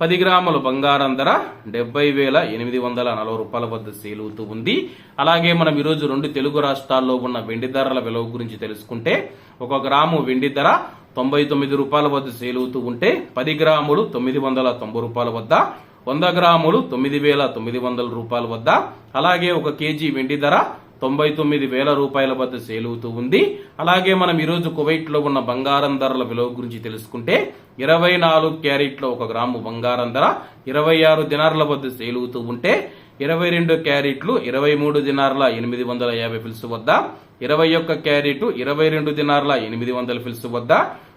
పది గ్రాముల బంగారం ధర డెబ్బై వేల ఎనిమిది వందల నలభై రూపాయల వద్ద సేల్ అవుతూ ఉంది. అలాగే మనం ఈరోజు రెండు తెలుగు రాష్ట్రాల్లో ఉన్న వెండి ధరల విలువ గురించి తెలుసుకుంటే ఒక గ్రాము వెండి ధర తొంభై తొమ్మిది రూపాయల వద్ద సేల్ అవుతూ ఉంటే పది గ్రాములు తొమ్మిది వందల తొంభై రూపాయల వద్ద వంద గ్రాములు తొమ్మిది వేల తొమ్మిది వందల రూపాయల వద్ద అలాగే ఒక కేజీ వెండి ధర తొంభై తొమ్మిది వేల రూపాయల వద్ద సేల్ అవుతూ ఉంది. అలాగే మనం ఈరోజు కువైట్లో ఉన్న బంగారం ధరల విలువ గురించి తెలుసుకుంటే ఇరవై నాలుగు క్యారెట్లో ఒక గ్రాము బంగారం ధర ఇరవై ఆరు దినార్ల వద్ద సేల్ అవుతూ ఉంటే ఇరవై రెండు క్యారెట్లు ఇరవై మూడు దినార్ల ఎనిమిది వందల యాభై ఫిల్స్ వద్ద ఇరవై ఒక్క క్యారెట్ ఇరవై రెండు దినార్ల ఎనిమిది వందల ఫిల్స్ వద్ద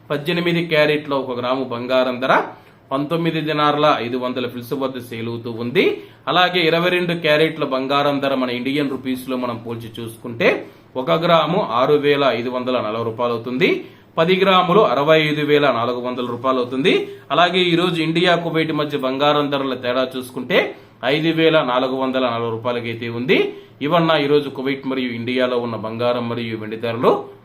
పద్దెనిమిది క్యారెట్లో ఒక గ్రాము బంగారం ధర పంతొమ్మిది దినార్ల ఐదు వందల ఫిల్స్ వద్ద సేల్ అవుతూ ఉంది. అలాగే ఇరవై రెండు క్యారెట్ల బంగారం ధర మన ఇండియన్ రూపీస్లో మనం పోల్చి చూసుకుంటే ఒక గ్రాము ఆరు వేల ఐదు వందల నలభై రూపాయలు అవుతుంది. పది గ్రాములు అరవై ఐదు వేల నాలుగు వందల రూపాయలు అవుతుంది. అలాగే ఈ రోజు ఇండియా కువైట్ మధ్య బంగారం ధరల తేడా చూసుకుంటే ఐదు వేల నాలుగు వందల నలభై రూపాయలకైతే ఉంది. ఇవన్న ఈరోజు కువైట్ మరియు ఇండియాలో ఉన్న బంగారం మరియు వెండి ధరలు